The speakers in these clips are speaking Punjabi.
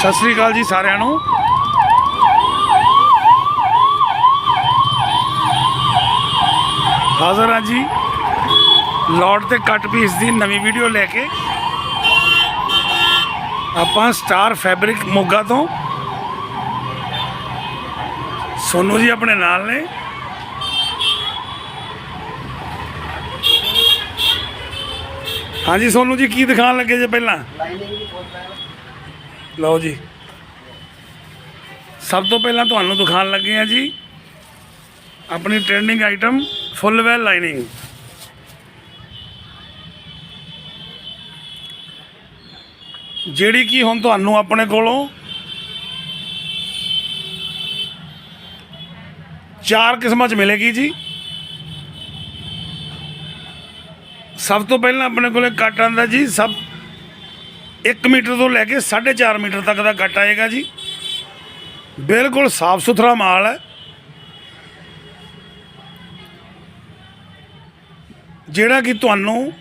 ਸਤਿ ਸ੍ਰੀ ਅਕਾਲ ਜੀ ਸਾਰਿਆਂ ਨੂੰ। ਹਾਜ਼ਰ ਹਾਂ ਜੀ। ਲੋਡ ਤੇ ਕੱਟ ਪੀਸ ਦੀ ਨਵੀਂ ਵੀਡੀਓ ਲੈ ਕੇ। ਆਪਾਂ ਸਟਾਰ ਫੈਬਰਿਕ ਮੋਗਾ ਤੋਂ। ਸੋਨੂ ਜੀ ਆਪਣੇ ਨਾਲ ਨੇ। ਹਾਂਜੀ ਸੋਨੂ ਜੀ, ਕੀ ਦਿਖਾਉਣ ਲੱਗੇ ਜੇ ਪਹਿਲਾਂ? ਲਓ ਜੀ। ਸਭ ਤੋਂ ਪਹਿਲਾਂ ਤੁਹਾਨੂੰ ਦਿਖਾਉਣ ਲੱਗੇ ਆ ਜੀ। ਆਪਣੀ trending item full well lining ਜਿਹੜੀ ਕਿ ਹੁਣ ਤੁਹਾਨੂੰ ਆਪਣੇ ਕੋਲੋਂ ਚਾਰ ਕਿਸਮਾਂ ਚ ਮਿਲੇਗੀ ਜੀ। ਸਭ ਤੋਂ ਪਹਿਲਾਂ ਆਪਣੇ ਕੋਲੇ ਕੱਟ ਆਂਦਾ ਜੀ, ਸਭ 1 ਮੀਟਰ ਤੋਂ ਲੈ ਕੇ 4.5 ਮੀਟਰ ਤੱਕ ਦਾ ਕੱਟ ਆਏਗਾ ਜੀ। ਬਿਲਕੁਲ ਸਾਫ਼ ਸੁਥਰਾ ਮਾਲ ਹੈ। ਜਿਹੜਾ ਕਿ ਤੁਹਾਨੂੰ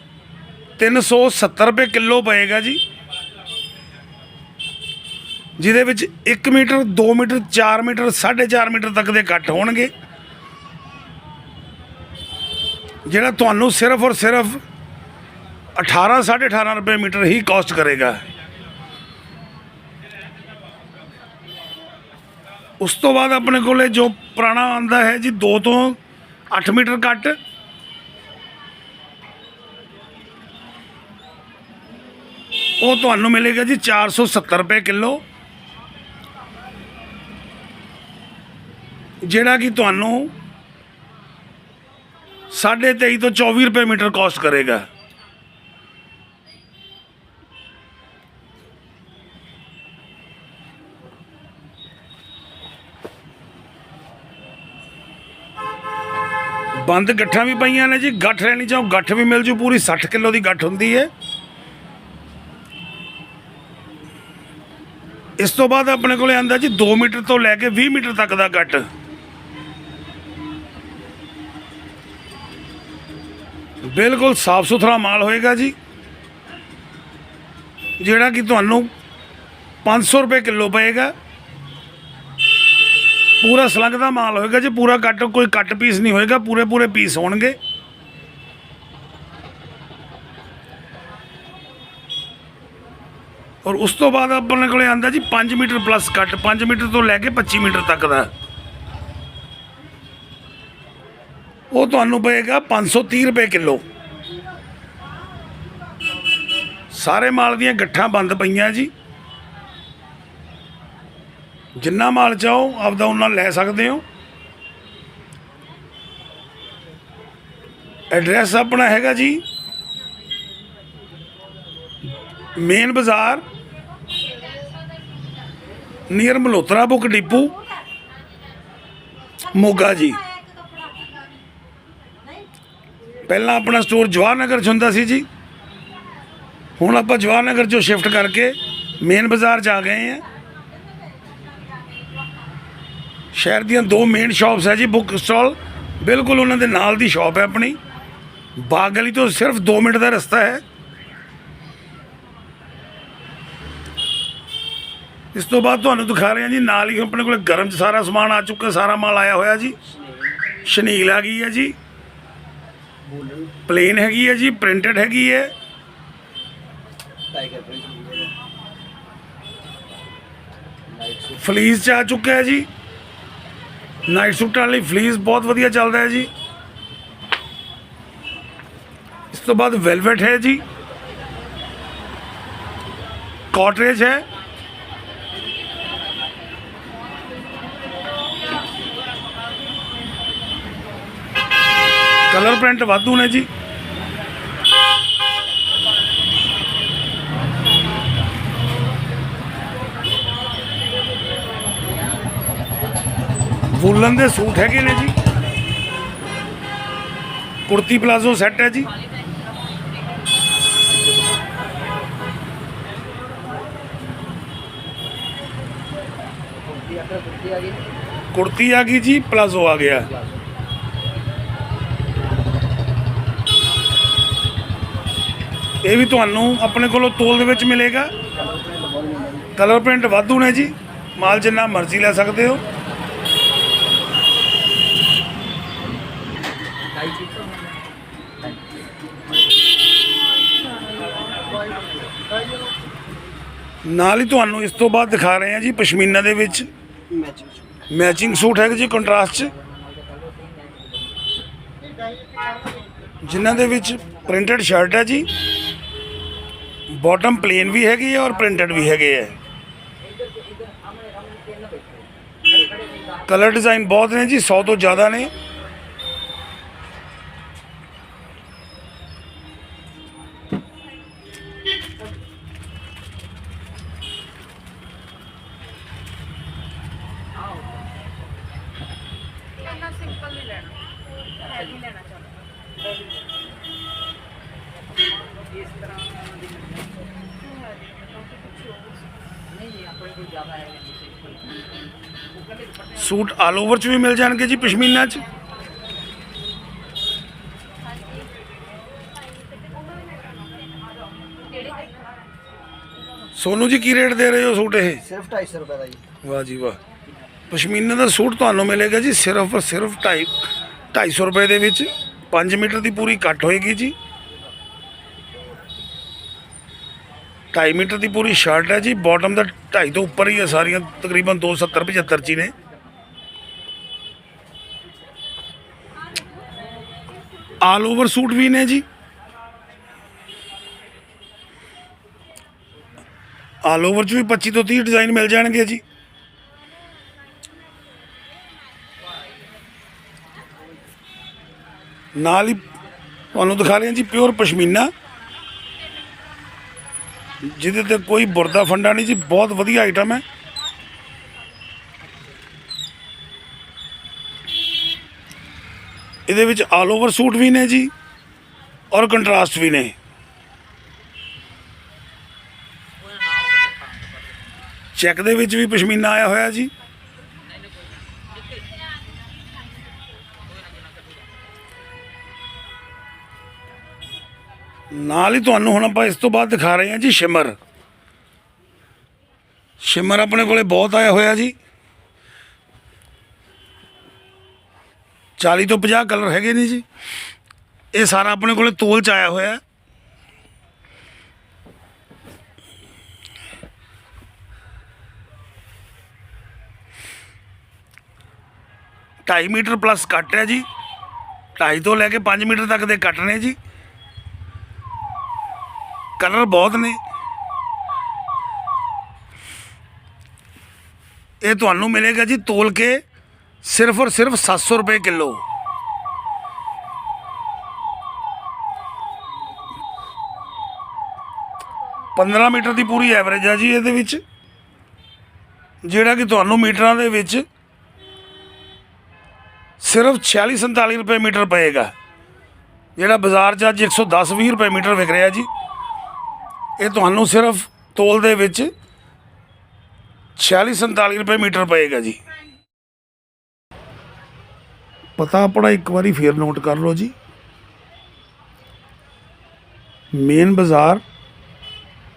370 ਰੁਪਏ ਕਿਲੋ ਪਏਗਾ ਜੀ। ਜਿਹਦੇ ਵਿੱਚ 1 ਮੀਟਰ 2 ਮੀਟਰ 4 ਮੀਟਰ 4.5 ਮੀਟਰ ਤੱਕ ਦੇ ਕੱਟ ਹੋਣਗੇ। ਜਿਹੜਾ ਤੁਹਾਨੂੰ ਸਿਰਫ ਔਰ ਸਿਰਫ 18 18.5 ਰੁਪਏ ਮੀਟਰ ਹੀ ਕਾਸਟ ਕਰੇਗਾ। ਉਸ ਤੋਂ ਬਾਅਦ ਆਪਣੇ ਕੋਲੇ ਜੋ ਪੁਰਾਣਾ ਆਂਦਾ ਹੈ ਜੀ 2 ਤੋਂ 8 ਮੀਟਰ ਕੱਟ ਉਹ ਤੁਹਾਨੂੰ ਮਿਲੇਗਾ ਜੀ 470 ਰੁਪਏ ਕਿਲੋ। ਜਿਹੜਾ ਕਿ ਤੁਹਾਨੂੰ 23.5 ਤੋਂ 24 ਰੁਪਏ ਮੀਟਰ ਕਾਸਟ ਕਰੇਗਾ। ਬੰਦ ਗੱਠਾਂ ਵੀ ਪਈਆਂ ਨੇ ਜੀ, ਗੱਠ ਲੈਣੀ ਚਾਹੋ, ਗੱਠ ਵੀ ਮਿਲ ਜੂ, ਪੂਰੀ 60 ਕਿਲੋ ਦੀ ਗੱਠ ਹੁੰਦੀ ਹੈ ਇਸ ਤੋਂ ਬਾਅਦ ਆਪਣੇ ਕੋਲੇ ਆਂਦਾ ਜੀ 2 ਮੀਟਰ ਤੋਂ ਲੈ ਕੇ 20 ਮੀਟਰ ਤੱਕ ਦਾ ਗੱਠ। ਬਿਲਕੁਲ ਸਾਫ਼ ਸੁਥਰਾ ਮਾਲ ਹੋਏਗਾ ਜੀ। ਜਿਹੜਾ ਕਿ ਤੁਹਾਨੂੰ 500 ਰੁਪਏ ਕਿਲੋ ਪਏਗਾ। ਪੂਰਾ ਸਲੰਗ ਦਾ ਮਾਲ ਹੋਏਗਾ ਜੀ ਪੂਰਾ ਕੱਟ, ਕੋਈ ਕੱਟ ਪੀਸ ਨਹੀਂ ਹੋਏਗਾ, ਪੂਰੇ ਪੂਰੇ ਪੀਸ ਹੋਣਗੇ। ਔਰ ਉਸ ਤੋਂ ਬਾਅਦ ਆਪਣੇ ਕੋਲੇ ਆਂਦਾ ਜੀ 5 ਮੀਟਰ ਪਲੱਸ ਕੱਟ 5 ਮੀਟਰ ਤੋਂ ਲੈ ਕੇ 25 ਮੀਟਰ ਤੱਕ ਦਾ। ਉਹ ਤੁਹਾਨੂੰ ਪਏਗਾ 530 ਰੁਪਏ ਕਿਲੋ। ਸਾਰੇ ਮਾਲ ਦੀਆਂ ਗੱਠਾਂ ਬੰਦ ਪਈਆਂ ਜੀ। ਜਿੰਨਾ ਮਾਲ ਚਾਹੋ, ਆਪਦਾ ਉਹਨਾਂ ਲੈ ਸਕਦੇ ਹੋ। ਐਡਰੈਸ ਆਪਣਾ ਹੈਗਾ ਜੀ। ਮੇਨ ਬਾਜ਼ਾਰ near Malhotra book depot. Moga ਜੀ। ਪਹਿਲਾਂ ਆਪਣਾ ਸਟੋਰ ਜਵਾਹਰ ਨਗਰ 'ਚ ਹੁੰਦਾ ਸੀ ਜੀ। ਹੁਣ ਆਪਾਂ ਜਵਾਹਰ ਨਗਰ 'ਚੋਂ ਸ਼ਿਫਟ ਕਰਕੇ ਮੇਨ ਬਾਜ਼ਾਰ 'ਚ ਆ ਗਏ ਆ ਸ਼ਹਿਰ ਦੀਆਂ ਦੋ ਮੇਨ ਸ਼ਾਪਸ ਹੈ ਜੀ ਬੁੱਕ ਸਟਾਲ ਬਿਲਕੁਲ ਉਹਨਾਂ ਦੇ ਨਾਲ ਦੀ ਸ਼ਾਪ ਹੈ ਆਪਣੀ। ਬਾਗ ਅਲੀ ਤੋਂ ਸਿਰਫ 2 ਮਿੰਟ ਦਾ ਰਸਤਾ ਹੈ। ਇਸ ਤੋਂ ਬਾਅਦ ਤੁਹਾਨੂੰ ਦਿਖਾ ਰਹੇ ਹਾਂ ਜੀ ਨਾਲ ਹੀ ਆਪਣੇ ਕੋਲ ਗਰਮ ਚ ਸਾਰਾ ਸਮਾਨ ਆ ਚੁੱਕਾ ਸਾਰਾ ਮਾਲ ਆਇਆ ਹੋਇਆ ਜੀ। ਸ਼ਨੀਲ ਆ ਗਈ ਹੈ ਜੀ। ਪਲੇਨ ਹੈਗੀ ਹੈ ਜੀ ਪ੍ਰਿੰਟਡ ਹੈਗੀ ਹੈ। ਫਲੀਜ਼ ਚ ਆ ਚੁੱਕਾ ਹੈ ਜੀ। ਨਾਈਟ ਸੂਟਾਂ ਲਈ ਫਲੀਸ ਬਹੁਤ ਵਧੀਆ ਚੱਲਦਾ ਹੈ ਜੀ। ਇਸ ਤੋਂ ਬਾਅਦ ਵੈਲਵਟ ਹੈ ਜੀ। ਕਾਟਰੇਜ ਹੈ। ਕਲਰ ਪ੍ਰਿੰਟ ਵਾਧੂ ਨੇ ਜੀ। ਵੂਲਨ ਦੇ ਸੂਟ ਹੈਗੇ ਨੇ ਜੀ। ਕੁਰਤੀ ਪਲਾਜ਼ੋ ਸੈੱਟ ਹੈ ਜੀ। ਕੁਰਤੀ ਆ ਗਈ ਜੀ, ਪਲਾਜ਼ੋ ਆ ਗਿਆ। ਇਹ ਵੀ ਤੁਹਾਨੂੰ ਆਪਣੇ ਕੋਲੋਂ ਤੋਲ ਦੇ ਵਿੱਚ ਮਿਲੇਗਾ। ਕਲਰ ਪ੍ਰਿੰਟ ਵਾਧੂ ਨੇ ਜੀ। ਮਾਲ ਜਿੰਨਾ ਮਰਜ਼ੀ ਲੈ ਸਕਦੇ ਹੋ। ਨਾਲ ਹੀ ਤੁਹਾਨੂੰ ਇਸ ਤੋਂ ਬਾਅਦ ਦਿਖਾ ਰਹੇ ਹਾਂ ਜੀ ਪਸ਼ਮੀਨਾ ਦੇ ਵਿੱਚ ਮੈਚਿੰਗ ਸੂਟ ਹੈਗਾ ਜੀ ਕੰਟਰਾਸਟ ਚ। ਜਿਨ੍ਹਾਂ ਦੇ ਵਿੱਚ ਪ੍ਰਿੰਟਡ ਸ਼ਰਟ ਹੈ ਜੀ। ਬਾਟਮ ਪਲੇਨ ਵੀ ਹੈਗੀ ਹੈ ਔਰ ਪ੍ਰਿੰਟਡ ਵੀ ਹੈਗੇ ਹੈ। ਕਲਰ ਡਿਜ਼ਾਈਨ ਬਹੁਤ ਨੇ ਜੀ 100 ਤੋਂ ਜ਼ਿਆਦਾ ਨੇ। ਸੂਟ ਆਲ ਓਵਰ ਚ ਵੀ ਮਿਲ ਜਾਣਗੇ ਜੀ ਪਸ਼ਮੀਨਾ ਚ? ਸੋਨੂ ਜੀ ਕੀ ਰੇਟ ਦੇ ਰਹੇ ਹੋ ਸੂਟ ਇਹ? ਸਿਰਫ 250 ਰੁਪਏ ਦਾ ਜੀ। ਵਾਹ ਜੀ ਵਾਹ। ਪਸ਼ਮੀਨਾ ਦਾ ਸੂਟ ਤੁਹਾਨੂੰ ਮਿਲੇਗਾ ਜੀ ਸਿਰਫ ਸਿਰਫ 250 ਰੁਪਏ ਦੇ ਵਿੱਚ। 5 ਮੀਟਰ ਦੀ ਪੂਰੀ ਕੱਟ ਹੋਏਗੀ ਜੀ। 2.5 ਮੀਟਰ ਦੀ ਪੂਰੀ ਸ਼ਰਟ ਹੈ ਜੀ ਬਾਟਮ ਦਾ 2.5 ਤੋਂ ਉੱਪਰ ਹੀ ਹੈ ਸਾਰੀਆਂ, ਤਕਰੀਬਨ 270 75 ਚ ਹੀ ਨੇ। ਆਲ ਓਵਰ ਸੂਟ ਵੀ ਨੇ ਜੀ। ਆਲ ਓਵਰ ਚ ਵੀ 25 ਤੋਂ 30 ਡਿਜ਼ਾਈਨ ਮਿਲ ਜਾਣਗੇ ਜੀ। ਨਾਲ ਹੀ ਤੁਹਾਨੂੰ ਦਿਖਾ ਰਹੇ ਹਾਂ ਜੀ ਪਿਓਰ ਪਸ਼ਮੀਨਾ। ਜਿਹਦੇ ਤੇ ਕੋਈ ਬੁਰਦਾ ਫੰਡਾ ਨਹੀਂ ਜੀ, ਬਹੁਤ ਵਧੀਆ ਆਈਟਮ ਹੈ। ਇਹਦੇ ਵਿੱਚ ਆਲ ਓਵਰ ਸੂਟ ਵੀ ਨੇ ਜੀ ਔਰ ਕੰਟਰਾਸਟ ਵੀ ਨੇ। ਚੈੱਕ ਦੇ ਵਿੱਚ ਵੀ ਪਸ਼ਮੀਨਾ ਆਇਆ ਹੋਇਆ ਜੀ। ਨਾਲ ਹੀ ਤੁਹਾਨੂੰ ਹੁਣ ਆਪਾਂ ਇਸ ਤੋਂ ਬਾਅਦ ਦਿਖਾ ਰਹੇ ਹਾਂ ਜੀ ਸ਼ਿਮਰ। ਸ਼ਿਮਰ ਆਪਣੇ ਕੋਲੇ ਬਹੁਤ ਆਇਆ ਹੋਇਆ ਜੀ। 40 ਤੋਂ 50 ਕਲਰ ਹੈਗੇ ਨੇ ਜੀ। ਇਹ ਸਾਰਾ ਆਪਣੇ ਕੋਲੇ ਤੋਲ ਚ ਆਇਆ ਹੋਇਆ। ਢਾਈ ਮੀਟਰ ਪਲੱਸ ਕੱਟ ਹੈ ਜੀ। ਢਾਈ ਤੋਂ ਲੈ ਕੇ 5 ਮੀਟਰ ਤੱਕ ਦੇ ਕੱਟ ਨੇ ਜੀ। ਕਲਰ ਬਹੁਤ ਨੇ। ਇਹ ਤੁਹਾਨੂੰ ਮਿਲੇਗਾ ਜੀ ਤੋਲ ਕੇ ਸਿਰਫ ਔਰ ਸਿਰਫ 700 ਰੁਪਏ ਕਿਲੋ। ਪੰਦਰਾਂ ਮੀਟਰ ਦੀ ਪੂਰੀ ਐਵਰੇਜ ਆ ਜੀ ਇਹਦੇ ਵਿੱਚ। ਜਿਹੜਾ ਕਿ ਤੁਹਾਨੂੰ ਮੀਟਰਾਂ ਦੇ ਵਿੱਚ ਸਿਰਫ 46 47 ਰੁਪਏ ਮੀਟਰ ਪਏਗਾ। ਜਿਹੜਾ ਬਾਜ਼ਾਰ 'ਚ ਅੱਜ 110 20 ਰੁਪਏ ਮੀਟਰ ਵਿਕ ਰਿਹਾ ਜੀ। ਇਹ ਤੁਹਾਨੂੰ ਸਿਰਫ ਤੋਲ ਦੇ ਵਿੱਚ 46 47 ਰੁਪਏ ਮੀਟਰ ਪਏਗਾ ਜੀ। ਪਤਾ ਆਪਣਾ ਇੱਕ ਵਾਰੀ ਫੇਰ ਨੋਟ ਕਰ ਲਓ ਜੀ। ਮੇਨ ਬਾਜ਼ਾਰ,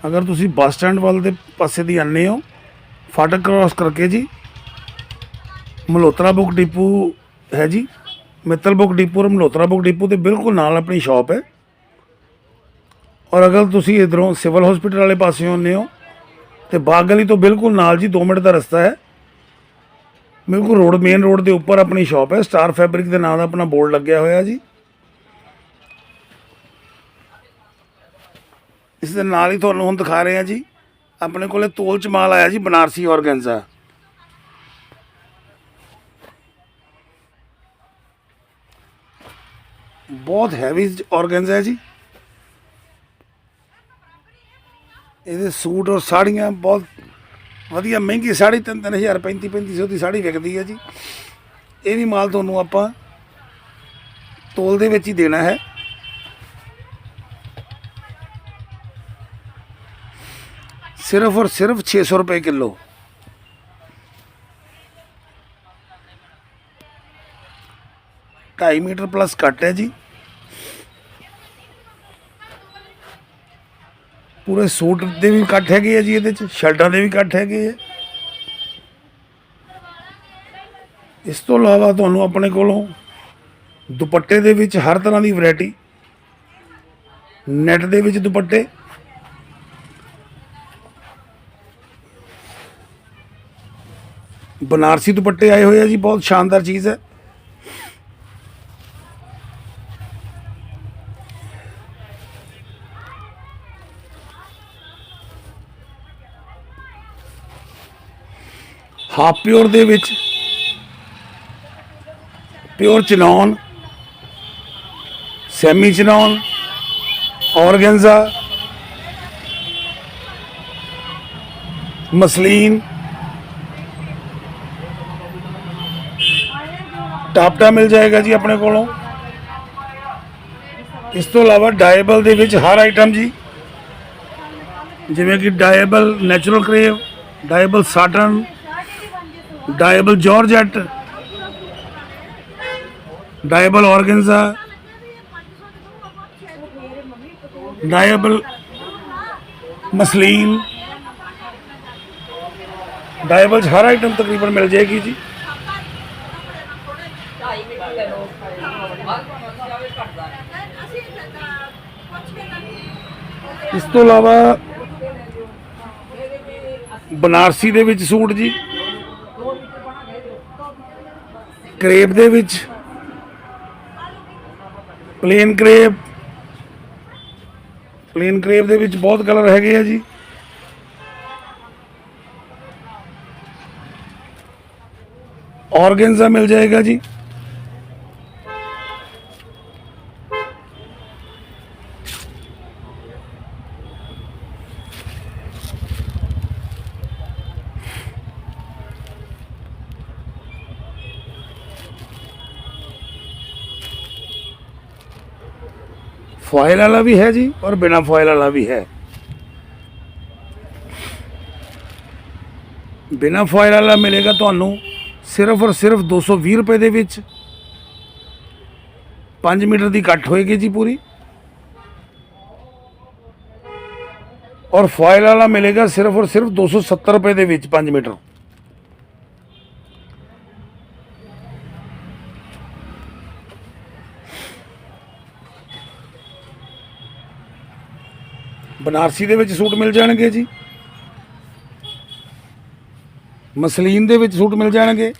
ਅਗਰ ਤੁਸੀਂ ਬੱਸ ਸਟੈਂਡ ਵੱਲ ਦੇ ਪਾਸੇ ਦੀ ਆਨੇ ਹੋ, ਫਾਟਕ ਕ੍ਰਾਸ ਕਰਕੇ ਜੀ। ਮਲਹੋਤਰਾ ਬੁੱਕ ਡਿਪੂ ਹੈ ਜੀ। ਮਿੱਤਲ ਬੁੱਕ ਡਿਪੂ ਔਰ ਮਲਹੋਤਰਾ ਬੁੱਕ ਡਿਪੂ ਦੇ ਬਿਲਕੁਲ ਨਾਲ ਆਪਣੀ ਸ਼ਾਪ ਹੈ। ਔਰ ਅਗਰ ਤੁਸੀਂ ਇਧਰੋਂ ਸਿਵਲ ਹਸਪੀਟਲ ਵਾਲੇ ਪਾਸੇ ਆਉਂਦੇ ਹੋ, ਤੇ ਬਾਗ ਗਲੀ ਤੋਂ ਬਿਲਕੁਲ ਨਾਲ ਜੀ 2 ਮਿੰਟ ਦਾ ਰਸਤਾ ਹੈ। ਬਿਲਕੁਲ ਰੋਡ ਮੇਨ ਰੋਡ ਦੇ ਉੱਪਰ ਆਪਣੀ ਸ਼ਾਪ ਹੈ, ਸਟਾਰ ਫੈਬਰਿਕ ਦੇ ਨਾਂ ਦਾ ਆਪਣਾ ਬੋਰਡ ਲੱਗਿਆ ਹੋਇਆ ਜੀ। ਇਸ ਦੇ ਨਾਲ ਹੀ ਤੁਹਾਨੂੰ ਹੁਣ ਦਿਖਾ ਰਹੇ ਹਾਂ ਜੀ, ਆਪਣੇ ਕੋਲੇ ਤੋਲ ਚ ਮਾਲ ਆਇਆ ਜੀ, ਬਨਾਰਸੀ ਔਰਗੈਂਜ਼ਾ। ਬਹੁਤ ਹੈਵੀ ਔਰਗੈਂਜ਼ਾ ਹੈ ਜੀ। ਇਹਦੇ ਸੂਟ ਔਰ ਸਾੜੀਆਂ ਬਹੁਤ ਵਧੀਆ, ਮਹਿੰਗੀ ਸਾੜੀ ਤਿੰਨ ਤਿੰਨ ਹਜ਼ਾਰ 35 3500 ਦੀ ਸਾੜੀ ਵਿਕਦੀ ਹੈ ਜੀ। ਇਹ ਵੀ ਮਾਲ ਤੁਹਾਨੂੰ ਆਪਾਂ ਤੋਲ ਦੇ ਵਿੱਚ ਹੀ ਦੇਣਾ ਹੈ। ਸਿਰਫ ਔਰ ਸਿਰਫ 600 ਰੁਪਏ ਕਿਲੋ। ਢਾਈ ਮੀਟਰ ਪਲੱਸ ਕੱਟ ਹੈ ਜੀ। ਪੂਰੇ ਸੂਟ ਦੇ ਵੀ ਕੱਟ ਹੈਗੇ ਆ ਜੀ ਇਹਦੇ ਚ, ਸ਼ਰਟਾਂ ਦੇ ਵੀ ਕੱਟ ਹੈਗੇ ਆ। ਇਸ ਤੋਂ ਇਲਾਵਾ ਤੁਹਾਨੂੰ ਆਪਣੇ ਕੋਲੋਂ ਦੁਪੱਟੇ ਦੇ ਵਿੱਚ ਹਰ ਤਰ੍ਹਾਂ ਦੀ ਵੈਰਾਈਟੀ, ਨੈਟ ਦੇ ਵਿੱਚ ਦੁਪੱਟੇ, ਬਨਾਰਸੀ ਦੁਪੱਟੇ ਆਏ ਹੋਏ ਆ ਜੀ, ਬਹੁਤ ਸ਼ਾਨਦਾਰ ਚੀਜ਼ ਹੈ। ਹਾਫ ਪਿਓਰ ਦੇ ਵਿੱਚ। Pure chinon semi chinon organza, muslin, taffeta ਮਿਲ ਜਾਏਗਾ ਜੀ ਆਪਣੇ ਕੋਲੋਂ। ਇਸ ਤੋਂ ਇਲਾਵਾ ਡਾਇਬਲ ਦੇ ਵਿੱਚ ਹਰ ਆਈਟਮ ਜੀ, ਜਿਵੇਂ ਕਿ dyeable natural crepe, dyeable satin dyeable georgette dyeable organza dyeable muslin dyeable 'ਚ ਹਰ ਆਈਟਮ ਤਕਰੀਬਨ ਮਿਲ ਜਾਏਗੀ ਜੀ। ਇਸ ਤੋਂ ਇਲਾਵਾ ਬਨਾਰਸੀ ਦੇ ਵਿੱਚ ਸੂਟ ਜੀ। ਕਰੇਪ ਦੇ ਵਿੱਚ। Plain crepe. ਪਲੇਨ ਕਰੇਪ ਦੇ ਵਿੱਚ ਬਹੁਤ ਕਲਰ ਹੈਗੇ ਆ ਜੀ। ਔਰਗੈਂਜ਼ਾ ਮਿਲ ਜਾਏਗਾ ਜੀ। ਫॉयल ਵਾਲਾ ਵੀ ਹੈ ਜੀ ਔਰ ਬਿਨਾ ਫॉयल ਵਾਲਾ ਵੀ ਹੈ। ਬਿਨਾ ਫॉयल ਵਾਲਾ ਮਿਲੇਗਾ ਤੁਹਾਨੂੰ ਸਿਰਫ ਔਰ ਸਿਰਫ 220 ਰੁਪਏ ਦੇ ਵਿੱਚ। 5 ਮੀਟਰ ਦੀ ਕੱਟ ਹੋਏਗੀ ਜੀ ਪੂਰੀ। ਔਰ ਫਾਇਲ ਵਾਲਾ ਮਿਲੇਗਾ ਸਿਰਫ ਔਰ ਸਿਰਫ 270 ਰੁਪਏ ਦੇ ਵਿੱਚ 5 ਮੀਟਰ। ਬਨਾਰਸੀ ਦੇ ਵਿੱਚ ਸੂਟ ਮਿਲ ਜਾਣਗੇ ਜੀ। ਮਸਲੀਨ ਦੇ ਵਿੱਚ ਸੂਟ ਮਿਲ ਜਾਣਗੇ।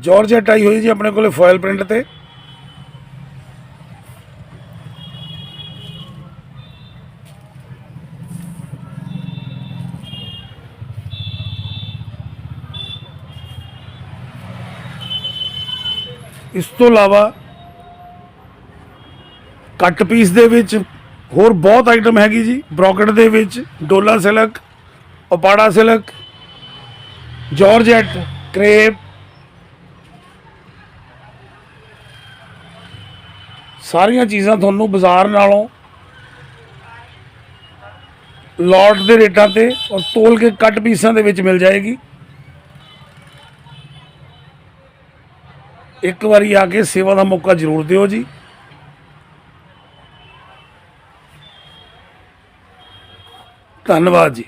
ਜਾਰਜਟ ਆਈ ਹੋਈ ਜੀ ਆਪਣੇ ਕੋਲੇ ਫੋਇਲ ਪ੍ਰਿੰਟ ਤੇ। ਇਸ ਤੋਂ ਇਲਾਵਾ ਕੱਟ ਪੀਸ ਦੇ ਵਿੱਚ ਹੋਰ ਬਹੁਤ ਆਈਟਮ ਹੈਗੀ ਜੀ। ਬ੍ਰੋਕਟ ਦੇ ਵਿੱਚ ਡੋਲਾ ਸਿਲਕ opaੜਾ ਸਿਲਕ, ਜਾਰਜਟ, ਕ੍ਰੇਪ, ਸਾਰੀਆਂ ਚੀਜ਼ਾਂ ਤੁਹਾਨੂੰ ਬਾਜ਼ਾਰ ਨਾਲੋਂ ਲੋਟ ਦੇ ਰੇਟਾਂ ਤੇ ਔਰ ਤੋਲ ਕੇ ਕੱਟ ਪੀਸਾਂ ਦੇ ਵਿੱਚ ਮਿਲ ਜਾਏਗੀ। ਇੱਕ ਵਾਰੀ ਆ ਕੇ ਸੇਵਾ ਦਾ ਮੌਕਾ ਜ਼ਰੂਰ ਦਿਓ ਜੀ। ਧੰਨਵਾਦ ਜੀ।